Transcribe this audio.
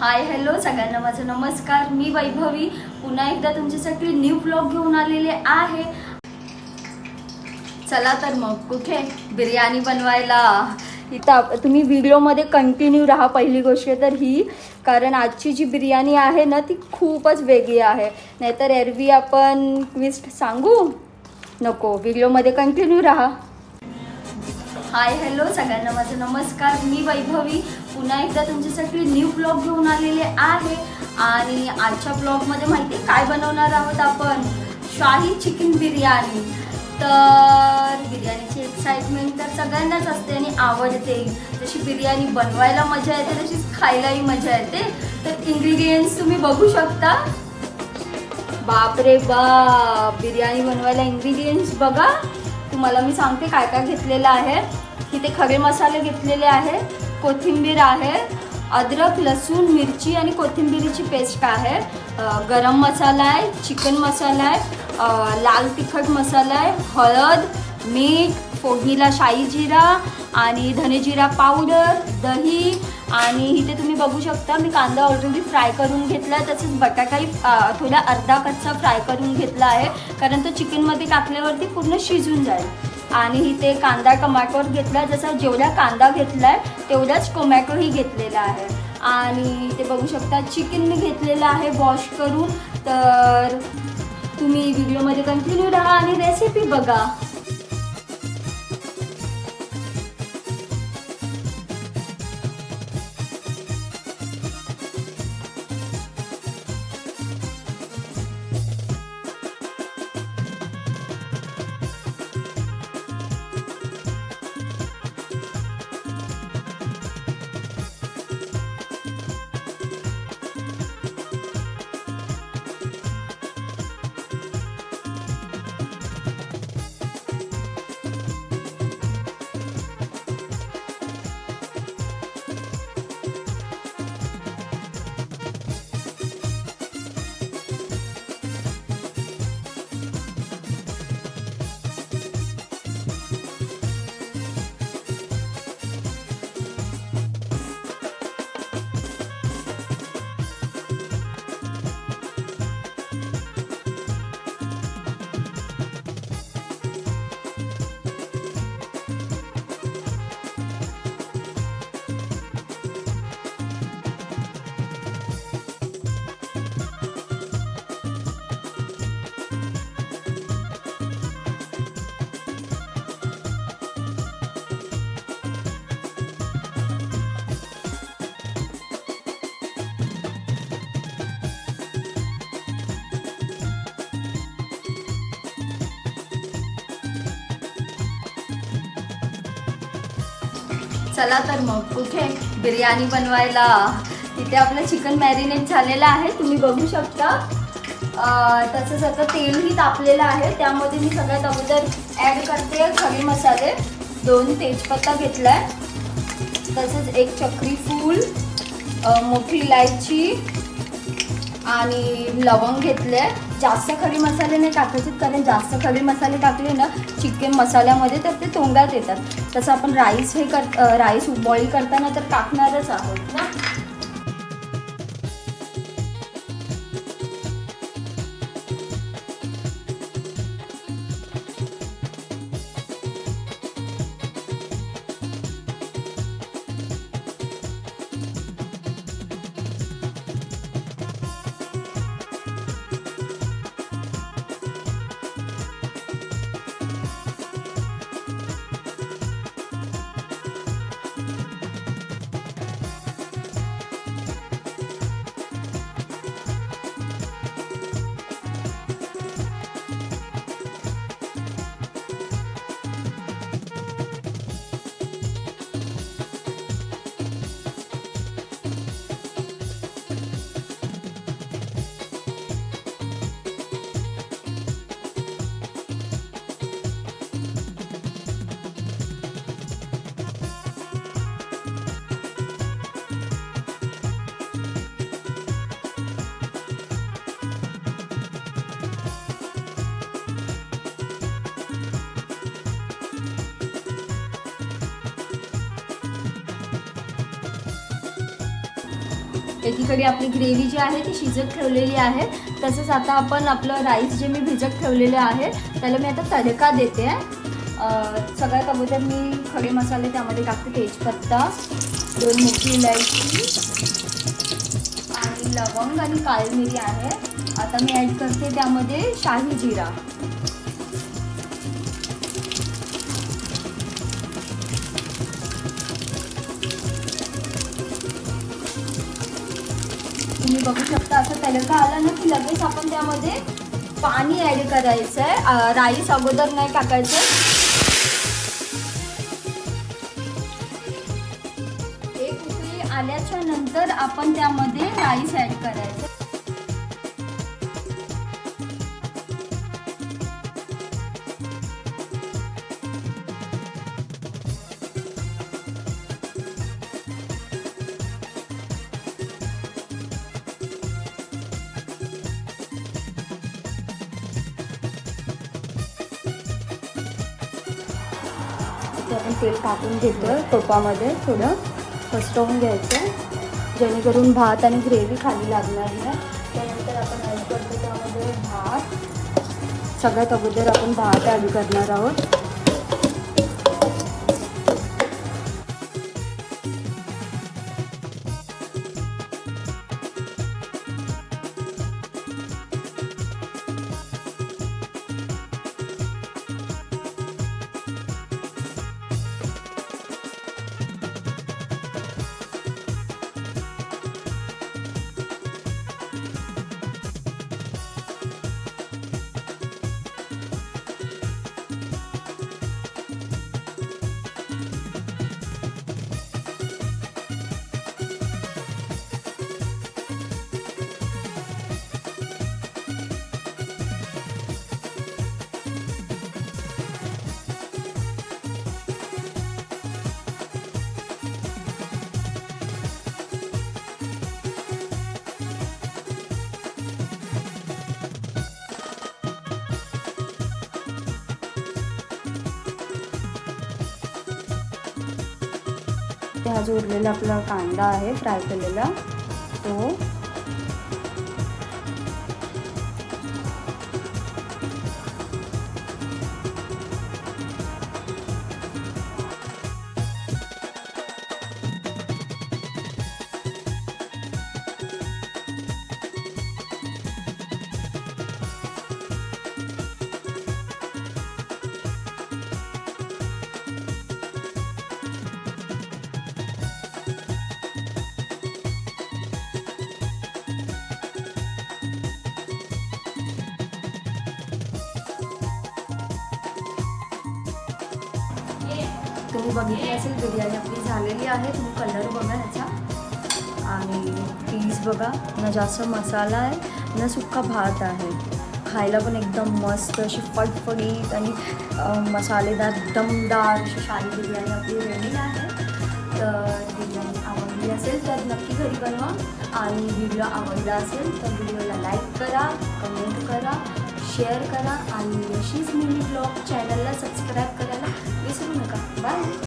Hi hello सगळ्यांना माझा नमस्कार. मी वैभवी. पुन्हा एकदा तुमच्यासाठी न्यू ब्लॉग घेऊन आलेले आहे. चला तर मग कुठे? बिर्याणी बनवायला. इथं तुम्ही व्हिडिओमध्ये कंटिन्यू राहा पहिली गोष्ट तर ही. कारण आजची जी बिर्याणी आहे ना ती खूपच वेगळी आहे. नाहीतर एरवी आपण क्विस्ट सांगू? नको व्हिडिओमध्ये कंटिन्यू राहा. हाय हॅलो सगळ्यांना माझा नमस्कार. मी वैभवी. पुन्हा एकदा तुमच्यासाठी न्यू ब्लॉग घेऊन आलेले आहे. आणि आजच्या ब्लॉगमध्ये माहिती आहे काय बनवणार आहोत आपण? शाही चिकन बिर्याणी. तर बिर्याणीची एक्साइटमेंट तर सगळ्यांनाच असते आणि आवडते. जशी बिर्याणी बनवायला मजा येते तशीच खायलाही मजा येते. तर इन्ग्रेडियंट्स तुम्ही बघू शकता. बापरे बाप! बिर्याणी बनवायला इन्ग्रेडियंट्स बघा. तुम्हाला मी सांगते काय काय घेतलेलं आहे. इथे खरे मसाले घेतलेले आहेत. कोथिंबीर आहे अद्रक लसूण मिरची आणि कोथिंबिरीची पेस्ट आहे. गरम मसाला आहे चिकन मसाला आहे लाल तिखट मसाला आहे हळद मीठ फोडणीला शाही जिरा आणि धनेजिरा पावडर दही आणि इथे तुम्ही बघू शकता मी कांदा ऑलरेडी फ्राय करून घेतला आहे तसेच बटाटाही थोडा अर्धा कच्चा फ्राय करून घेतला आहे कारण तो चिकनमध्ये टाकल्यावरती पूर्ण शिजून जाईल. आणि इथे कांदा टोमॅटोवर घेतला जसा जेवढा कांदा घेतला आहे तेवढाच टोमॅटोही घेतलेला आहे. आणि ते बघू शकता चिकन मी घेतलेलं आहे वॉश करून. तर तुम्ही व्हिडिओमध्ये कंटिन्यू राहा आणि रेसिपी बघा. चला तर मग कुठे बिर्याणी बनवायला? तिथे आपलं चिकन मॅरिनेट झालेलं आहे तुम्ही बघू शकता. अं, तसंच आता तेलही तापलेलं आहे त्यामध्ये मी सगळ्यात अगोदर ॲड करते खडे मसाले. दोन तेजपत्ता घेतला आहे तसंच एक चक्री फूल मोठी इलायची आणि लवंग घेतले जास्त खडी मसाले नाही टाकायचे कारण जास्त खडी मसाले टाकले ना चिकन मसाल्यामध्ये तर ते तोंडात येतात. तसं आपण राईस हे कर राईस बॉईल करताना तर टाकणारच आहोत ना? एकीकडे आपली ग्रेव्ही जी आहे ती शिजत ठेवलेली आहे. तसंच आता आपण आपलं राईस जे मी भिजत ठेवलेले आहे त्याला मी आता तडका देते. सगळ्यात अगोदर मी खडे मसाले त्यामध्ये टाकते तेजपत्ता दोन मोठी इलायची आणि लवंग आणि काळी मिरी आहे. आता मी ॲड करते त्यामध्ये शाही जिरा. तुम्ही बघू शकता असं तडका आला ना की लगेच आपण त्यामध्ये पाणी ॲड करायचं आहे राईस अगोदर नाही टाकायचं. एक उकळी आल्याच्यानंतर आपण त्यामध्ये राईस ॲड करायचं. आपण तेल टाकून घेतो टोपामध्ये थोडं. फसटवून घ्यायचं. जेणेकरून भात आणि ग्रेव्ही खाली लागणार नाही. त्यानंतर आपण ॲड करतो त्यामध्ये भात. सगळ्यात अगोदर आपण भात ॲड करणार आहोत. हा जो उरलेला आपला कांदा आहे फ्राय केलेला. तो तुम्ही बघितली असेल बिर्याणी आपली झालेली आहे. तुम्ही कलर बघा ह्याचा. आणि पीस बघा. ना जास्त मसाला आहे ना सुक्का भात आहे. खायला पण एकदम मस्त अशी फटफडीत आणि मसालेदार दमदार अशी शाही बिर्याणी आपली रेडी आहे. तर बिर्याणी आवडली असेल तर नक्की घरी बनवा. आणि व्हिडिओ आवडला असेल तर व्हिडिओला लाईक करा कमेंट करा. शेअर करा आणि अशीच मिनी ब्लॉग चॅनलला सबस्क्राईब करायला विसरू नका. बाय